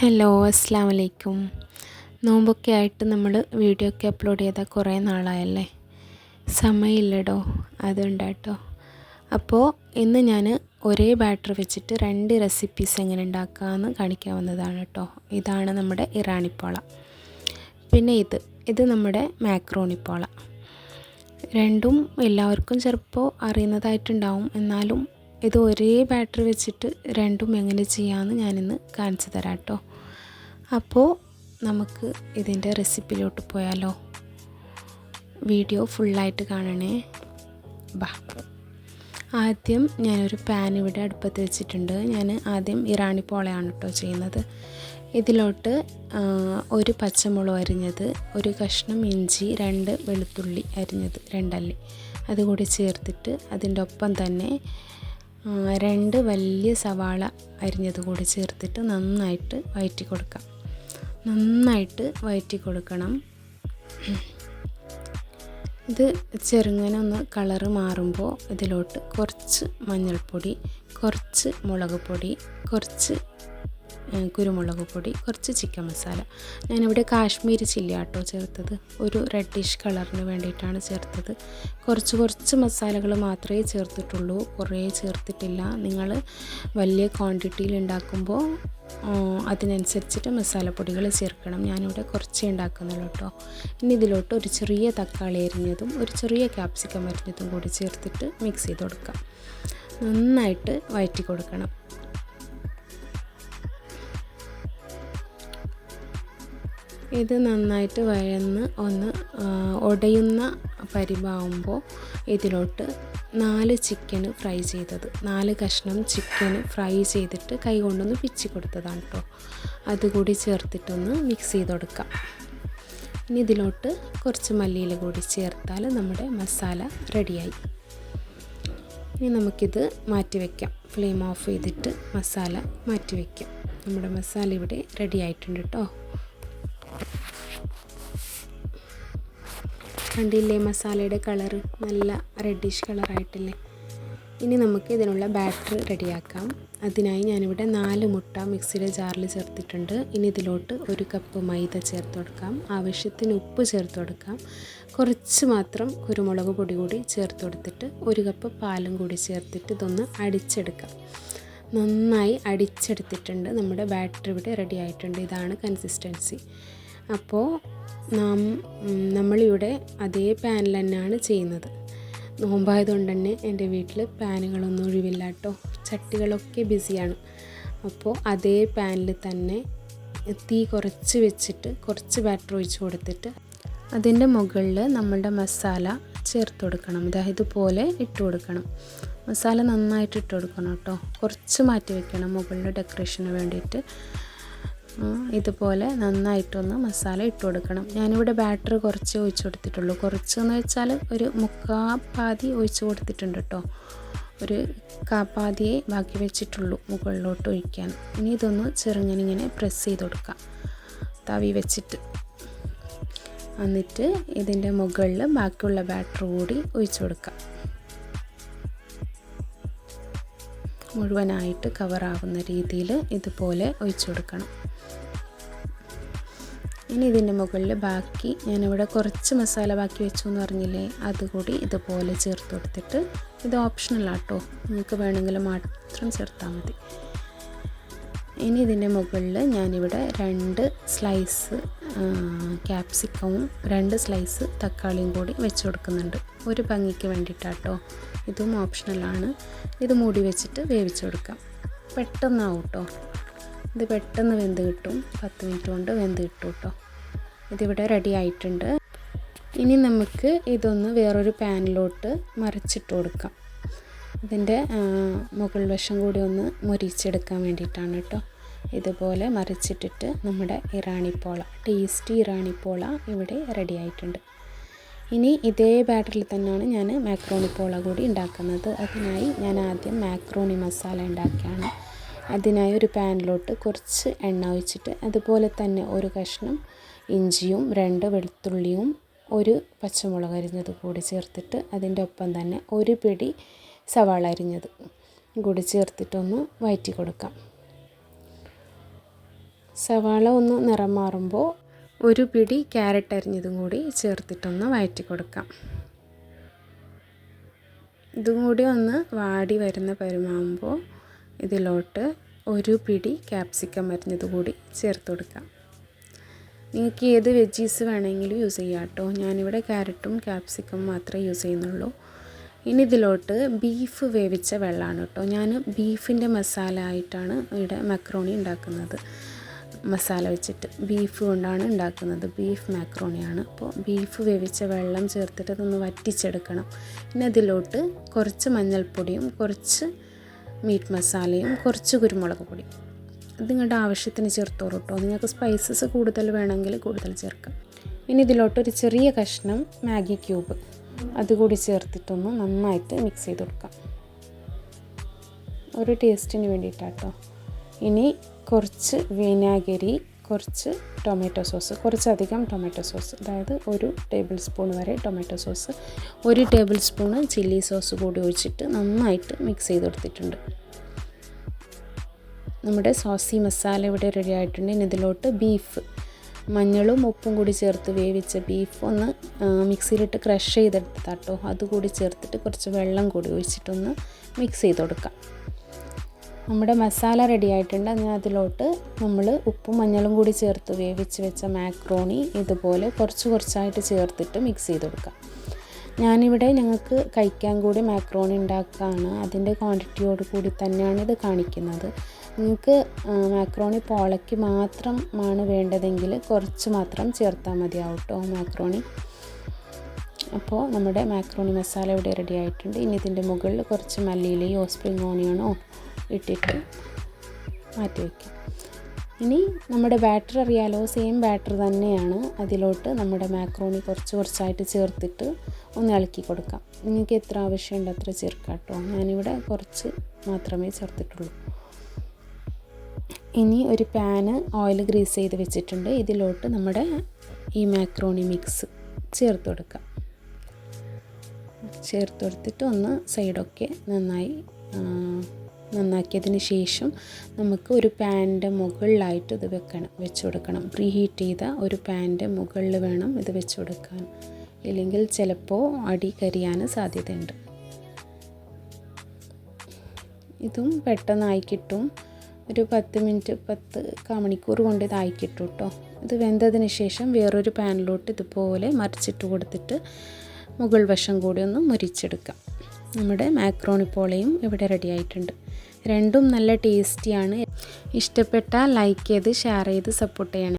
Hello അസ്സാം വലൈക്കും നോമ്പൊക്കെ ആയിട്ട് നമ്മൾ വീഡിയോ ഒക്കെ അപ്ലോഡ് ചെയ്താൽ കുറേ നാളായല്ലേ? സമയമില്ലടോ അതുണ്ടാട്ടോ അപ്പോൾ ഇന്ന് ഞാൻ ഒരേ ബാറ്റർ വെച്ചിട്ട് രണ്ട് റെസിപ്പീസ് എങ്ങനെ ഉണ്ടാക്കാമെന്ന് കാണിക്കാൻ വന്നതാണ് കേട്ടോ ഇതാണ് നമ്മുടെ ഇറാണിപ്പോള പിന്നെ ഇത് ഇത് നമ്മുടെ മാക്രോണിപ്പോള രണ്ടും എല്ലാവർക്കും ചിലപ്പോൾ അറിയുന്നതായിട്ടുണ്ടാവും. എന്നാലും ഇത് ഒരേ ബാറ്ററി വെച്ചിട്ട് രണ്ടും എങ്ങനെ ചെയ്യാമെന്ന് ഞാനിന്ന് കാണിച്ചു തരാം കേട്ടോ അപ്പോൾ നമുക്ക് ഇതിന്റെ റെസിപ്പിയിലോട്ട് പോയാലോ. വീഡിയോ ഫുള്ളായിട്ട് കാണണേ. ബാ. ആദ്യം ഞാനൊരു പാൻ ഇവിടെ അടുപ്പത്ത് വെച്ചിട്ടുണ്ട്. ഞാൻ ആദ്യം ഇറാണി പോളയാണ് കേട്ടോ ചെയ്യുന്നത്. ഇതിലോട്ട് ഒരു പച്ചമുളക് അരിഞ്ഞത് ഒരു കഷ്ണം ഇഞ്ചി രണ്ട് വെളുത്തുള്ളി അരിഞ്ഞത് രണ്ടല്ലി. അതുകൂടി ചേർത്തിട്ട് അതിന്റെ ഒപ്പം തന്നെ രണ്ട് വലിയ സവാള അരിഞ്ഞത് കൂടി ചേർത്തിട്ട് നന്നായിട്ട് വയറ്റി കൊടുക്കാം. നന്നായിട്ട് വയറ്റി കൊടുക്കണം. ഇത് ചെറുങ്ങനെ ഒന്ന് കളറ് മാറുമ്പോൾ ഇതിലോട്ട് കുറച്ച് മഞ്ഞൾപ്പൊടി കുറച്ച് മുളക് പൊടി കുറച്ച് കുരുമുളക് പൊടി കുറച്ച് ചിക്കൻ മസാല. ഞാനിവിടെ കാശ്മീരി ചില്ലി ആട്ടോ ചേർത്തത്. ഒരു റെഡിഷ് കളറിന് വേണ്ടിയിട്ടാണ് ചേർത്തത്. കുറച്ച് കുറച്ച് മസാലകൾ മാത്രമേ ചേർത്തിട്ടുള്ളൂ. കുറേ ചേർത്തിട്ടില്ല. നിങ്ങൾ വലിയ ക്വാണ്ടിറ്റിയിൽ ഉണ്ടാക്കുമ്പോൾ അതിനനുസരിച്ചിട്ട് മസാലപ്പൊടികൾ ചേർക്കണം. ഞാനിവിടെ കുറച്ചേ ഉണ്ടാക്കുന്നുള്ളൂ കേട്ടോ ഇനി ഇതിലോട്ട് ഒരു ചെറിയ തക്കാളി അരിഞ്ഞതും ഒരു ചെറിയ ക്യാപ്സിക്കം അരിഞ്ഞതും കൂടി ചേർത്തിട്ട് മിക്സ് ചെയ്ത് കൊടുക്കാം. നന്നായിട്ട് വഴറ്റി കൊടുക്കണം. ഇത് നന്നായിട്ട് വഴന്ന് ഒന്ന് ഉടയുന്ന പരിവാകുമ്പോൾ ഇതിലോട്ട് നാല് ചിക്കന് ഫ്രൈ ചെയ്തത്. നാല് കഷ്ണം ചിക്കന് ഫ്രൈ ചെയ്തിട്ട് കൈ കൊണ്ടൊന്ന് പിച്ചി കൊടുത്തതാണ് കേട്ടോ അതുകൂടി ചേർത്തിട്ടൊന്ന് മിക്സ് ചെയ്ത് കൊടുക്കാം ഇനി ഇതിലോട്ട് കുറച്ച് മല്ലിയില കൂടി ചേർത്താൽ നമ്മുടെ മസാല റെഡിയായി ഇനി നമുക്കിത് മാറ്റി വയ്ക്കാം ഫ്ലെയിം ഓഫ് ചെയ്തിട്ട് മസാല മാറ്റി വയ്ക്കാം നമ്മുടെ മസാല ഇവിടെ റെഡി ആയിട്ടുണ്ട് കേട്ടോ കണ്ടില്ലേ മസാലയുടെ കളർ നല്ല റെഡിഷ് കളറായിട്ടില്ലേ ഇനി നമുക്ക് ഇതിനുള്ള ബാറ്റർ റെഡിയാക്കാം അതിനായി ഞാനിവിടെ നാല് മുട്ട മിക്സിയുടെ ജാറിൽ ചേർത്തിട്ടുണ്ട്. ഇനി ഇതിലോട്ട് ഒരു കപ്പ് മൈദ ചേർത്ത് കൊടുക്കാം. ആവശ്യത്തിന് ഉപ്പ് ചേർത്ത് കൊടുക്കാം. കുറച്ച് മാത്രം കുരുമുളക് പൊടി കൂടി ചേർത്ത് കൊടുത്തിട്ട് ഒരു കപ്പ് പാലും കൂടി ചേർത്തിട്ട് ഇതൊന്ന് അടിച്ചെടുക്കാം. നന്നായി അടിച്ചെടുത്തിട്ടുണ്ട്. നമ്മുടെ ബാറ്റർ ഇവിടെ റെഡി ആയിട്ടുണ്ട്. ഇതാണ് കൺസിസ്റ്റൻസി അപ്പോൾ നാം നമ്മളിവിടെ അതേ പാനൽ തന്നെയാണ് ചെയ്യുന്നത്. നോമ്പായതുകൊണ്ട് തന്നെ എന്റെ വീട്ടിൽ പാനുകളൊന്നും ഒഴിവില്ല കേട്ടോ. ചട്ടികളൊക്കെ ബിസിയാണ്. അപ്പോൾ അതേ പാനിൽ തന്നെ തീ കുറച്ച് വെച്ചിട്ട് കുറച്ച് ബാറ്റർ ഒഴിച്ച് കൊടുത്തിട്ട് അതിന്റെ മുകളിൽ നമ്മളുടെ മസാല ചേർത്ത് കൊടുക്കണം. അതായത് ഇതുപോലെ ഇട്ട് കൊടുക്കണം. മസാല നന്നായിട്ട് ഇട്ട് കൊടുക്കണം കേട്ടോ. കുറച്ച് മാറ്റി വെക്കണം മുകളിൽ ഡെക്കറേഷന് വേണ്ടിയിട്ട്. ഇതുപോലെ നന്നായിട്ടൊന്ന് മസാല ഇട്ട് കൊടുക്കണം. ഞാനിവിടെ ബാറ്റർ കുറച്ച് ഒഴിച്ചു കൊടുത്തിട്ടുള്ളൂ. കുറച്ചെന്ന് വെച്ചാൽ ഒരു മുക്കാ പാതി ഒഴിച്ചു കൊടുത്തിട്ടുണ്ട് കേട്ടോ. ഒരു കാപ്പാതിയെ ബാക്കി വെച്ചിട്ടുള്ളൂ മുകളിലോട്ട് ഒഴിക്കാൻ. ഇനി ഇതൊന്ന് ചെറുങ്ങനിങ്ങനെ പ്രസ് ചെയ്ത് കൊടുക്കാം. തവി വെച്ചിട്ട്. എന്നിട്ട് ഇതിന്റെ മുകളിൽ ബാക്കിയുള്ള ബാറ്റർ കൂടി ഒഴിച്ചു കൊടുക്കാം. മുഴുവനായിട്ട് കവറാവുന്ന രീതിയിൽ ഇതുപോലെ ഒഴിച്ചു കൊടുക്കണം. ഇനി ഇതിന്റെ മുകളിൽ ബാക്കി ഞാനിവിടെ കുറച്ച് മസാല ബാക്കി വെച്ചു എന്ന് പറഞ്ഞില്ലേ അതുകൂടി ഇതുപോലെ ചേർത്ത് കൊടുത്തിട്ട് ഇത് ഓപ്ഷണലാട്ടോ നിങ്ങൾക്ക് വേണമെങ്കിൽ മാത്രം ചേർത്താൽ മതി. ഇനി ഇതിന്റെ മുകളിൽ ഞാനിവിടെ രണ്ട് സ്ലൈസ് ക്യാപ്സിക്കവും രണ്ട് സ്ലൈസ് തക്കാളിയും കൂടി വെച്ച് കൊടുക്കുന്നുണ്ട്. ഒരു ഭംഗിക്ക് വേണ്ടിയിട്ടാട്ടോ ഇതും ഓപ്ഷണലാണ് ഇത് മൂടി വെച്ചിട്ട് വേവിച്ച് കൊടുക്കാം. പെട്ടെന്നാവും കേട്ടോ ഇത് പെട്ടെന്ന് വെന്ത് കിട്ടും. പത്ത് മിനിറ്റ് കൊണ്ട് വെന്ത് കിട്ടും കേട്ടോ ഇതിവിടെ റെഡി ആയിട്ടുണ്ട്. ഇനി നമുക്ക് ഇതൊന്ന് വേറൊരു പാനിലോട്ട് മറിച്ചിട്ട് കൊടുക്കാം. ഇതിന്റെ മുകൾ വശം കൂടി ഒന്ന് മുരിച്ചെടുക്കാൻ വേണ്ടിയിട്ടാണ് കേട്ടോ ഇതുപോലെ മറിച്ചിട്ടിട്ട് നമ്മുടെ ഇറാണിപ്പോള ടേസ്റ്റി ഇറാണിപ്പോള ഇവിടെ റെഡി ആയിട്ടുണ്ട് ഇനി ഇതേ ബാറ്ററിൽ തന്നെയാണ് ഞാൻ മാക്രോണി പോള കൂടി ഉണ്ടാക്കുന്നത്. അതിനായി ഞാൻ ആദ്യം മാക്രോണി മസാല ഉണ്ടാക്കിയാണ്. അതിനായി ഒരു പാനിലോട്ട് കുറച്ച് എണ്ണ ഒഴിച്ചിട്ട് അതുപോലെ തന്നെ ഒരു കഷ്ണം ഇഞ്ചിയും രണ്ട് വെളുത്തുള്ളിയും ഒരു പച്ചമുളക് അരിഞ്ഞത് കൂടി ചേർത്തിട്ട് അതിന്റെ ഒപ്പം തന്നെ ഒരു പിടി സവാള അരിഞ്ഞത് കൂടി ചേർത്തിട്ടൊന്ന് വഴറ്റി കൊടുക്കാം. സവാള ഒന്ന് നിറം മാറുമ്പോൾ ഒരു പിടി ക്യാരറ്റ് അരിഞ്ഞതും കൂടി ചേർത്തിട്ടൊന്ന് വഴറ്റി കൊടുക്കാം. ഇതും കൂടി ഒന്ന് വാടി വരുന്ന പരുമാകുമ്പോൾ ഇതിലോട്ട് ഒരു പിടി ക്യാപ്സിക്കം അരിഞ്ഞത് കൂടി ചേർത്ത് കൊടുക്കാം. നിങ്ങൾക്ക് ഏത് വെജീസ് വേണമെങ്കിലും യൂസ് ചെയ്യാം കേട്ടോ. ഞാനിവിടെ ക്യാരറ്റും ക്യാപ്സിക്കം മാത്രമേ യൂസ് ചെയ്യുന്നുള്ളൂ. ഇനി ഇതിലോട്ട് ബീഫ് വേവിച്ച വെള്ളമാണ് കേട്ടോ. ഞാൻ ബീഫിന്റെ മസാല ആയിട്ടാണ് ഇവിടെ മക്രോണി ഉണ്ടാക്കുന്നത്. മസാല വെച്ചിട്ട് ബീഫ് കൊണ്ടാണ് ഉണ്ടാക്കുന്നത്. ബീഫ് മാക്രോണിയാണ് അപ്പോൾ ബീഫ് വേവിച്ച വെള്ളം ചേർത്തിട്ട് അതൊന്ന് വറ്റിച്ചെടുക്കണം. പിന്നെ അതിലോട്ട് കുറച്ച് മഞ്ഞൾപ്പൊടിയും കുറച്ച് മീറ്റ് മസാലയും കുറച്ച് കുരുമുളക് പൊടിയും. അത് നിങ്ങളുടെ ആവശ്യത്തിന് ചേർത്തോളൂ കേട്ടോ നിങ്ങൾക്ക് സ്പൈസസ് കൂടുതൽ വേണമെങ്കിൽ കൂടുതൽ ചേർക്കാം. ഇനി ഇതിലോട്ട് ഒരു ചെറിയ കഷ്ണം മാഗി ക്യൂബ്. അതുകൂടി ചേർത്തിട്ടൊന്ന് നന്നായിട്ട് മിക്സ് ചെയ്ത് കൊടുക്കാം. ഒരു ടേസ്റ്റിന് വേണ്ടിയിട്ടാട്ടോ. ഇനി കുറച്ച് വിനാഗിരി കുറച്ച് ടൊമാറ്റോ സോസ് കുറച്ചധികം ടൊമാറ്റോ സോസ്. അതായത് ഒരു ടേബിൾ സ്പൂൺ വരെ ടൊമാറ്റോ സോസ്. ഒരു ടേബിൾ സ്പൂണ് ചില്ലി സോസ് കൂടി ഒഴിച്ചിട്ട് നന്നായിട്ട് മിക്സ് ചെയ്ത് കൊടുത്തിട്ടുണ്ട് നമ്മുടെ സോസി മസാല ഇവിടെ റെഡി ആയിട്ടുണ്ട്. ഇനി ഇതിലോട്ട് ബീഫ് മഞ്ഞളും ഉപ്പും കൂടി ചേർത്ത് വേവിച്ച ബീഫ് ഒന്ന് മിക്സിയിലിട്ട് ക്രഷ് ചെയ്തെടുത്താട്ടോ അതുകൂടി ചേർത്തിട്ട് കുറച്ച് വെള്ളം കൂടി ഒഴിച്ചിട്ടൊന്ന് മിക്സ് ചെയ്ത് കൊടുക്കാം നമ്മുടെ മസാല റെഡി ആയിട്ടുണ്ട്. ഞാൻ അതിലോട്ട് നമ്മൾ ഉപ്പും മഞ്ഞളും കൂടി ചേർത്ത് വേവിച്ച് വെച്ച മാക്രോണി ഇതുപോലെ കുറച്ച് കുറച്ചായിട്ട് ചേർത്തിട്ട് മിക്സ് ചെയ്ത് കൊടുക്കാം. ഞാനിവിടെ ഞങ്ങൾക്ക് കഴിക്കാൻ കൂടി മാക്രോണി ഉണ്ടാക്കുകയാണ് അതിന്റെ ക്വാണ്ടിറ്റിയോട് കൂടി തന്നെയാണ് ഇത് കാണിക്കുന്നത്. നിങ്ങൾക്ക് മാക്രോണി പോളയ്ക്ക് മാത്രമാണ് വേണ്ടതെങ്കിൽ കുറച്ച് മാത്രം ചേർത്താൽ മതിയാവും കേട്ടോ മാക്രോണി അപ്പോൾ നമ്മുടെ മാക്രോണി മസാല ഇവിടെ റെഡി ആയിട്ടുണ്ട്. ഇനി ഇതിന്റെ മുകളിൽ കുറച്ച് മല്ലിയിലയോ സ്പ്രിംഗ് ഓണിയണോ ഇട്ടിട്ട് മാറ്റി വയ്ക്കും. ഇനി നമ്മുടെ ബാറ്റർ അറിയാലോ സെയിം ബാറ്റർ തന്നെയാണ് അതിലോട്ട് നമ്മുടെ മാക്രോണി കുറച്ച് കുറച്ചായിട്ട് ചേർത്തിട്ട് ഒന്ന് ഇളക്കി കൊടുക്കാം. നിങ്ങൾക്ക് എത്ര ആവശ്യമുണ്ട് അത്ര ചേർക്കാം കേട്ടോ ഞാനിവിടെ കുറച്ച് മാത്രമേ ചേർത്തിട്ടുള്ളൂ. ഇനി ഒരു പാന് ഓയിൽ ഗ്രീസ് ചെയ്ത് വെച്ചിട്ടുണ്ട്. ഇതിലോട്ട് നമ്മുടെ ഈ മാക്രോണി മിക്സ് ചേർത്ത് കൊടുക്കാം. ചേർത്ത് കൊടുത്തിട്ട് ഒന്ന് സൈഡൊക്കെ നന്നായി നന്നാക്കിയതിന് ശേഷം നമുക്ക് ഒരു പാനിന്റെ മുകളിലായിട്ട് ഇത് വെക്കണം വെച്ച് കൊടുക്കണം. പ്രീ ഹീറ്റ് ചെയ്ത ഒരു പാനിന്റെ മുകളിൽ വേണം ഇത് വെച്ച് കൊടുക്കാൻ. ഇല്ലെങ്കിൽ ചിലപ്പോൾ അടി കരിയാൻ സാധ്യതയുണ്ട്. ഇതും പെട്ടെന്നായി കിട്ടും. ഒരു പത്ത് മിനിറ്റ് പത്ത് കാമണിക്കൂർ കൊണ്ട് ഇതായി കിട്ടും കേട്ടോ. ഇത് വെന്തതിന് ശേഷം വേറൊരു പാനിലോട്ട് ഇതുപോലെ മറിച്ചിട്ട് കൊടുത്തിട്ട് മുകൾ വശം കൂടി ഒന്ന് മുരിച്ചെടുക്കാം. നമ്മുടെ മാക്രോണി പോളയും ഇവിടെ റെഡി ആയിട്ടുണ്ട്. രണ്ടും നല്ല ടേസ്റ്റിയാണ് ഇഷ്ടപ്പെട്ടാൽ ലൈക്ക് ചെയ്ത് ഷെയർ ചെയ്ത് സപ്പോർട്ട് ചെയ്യണം.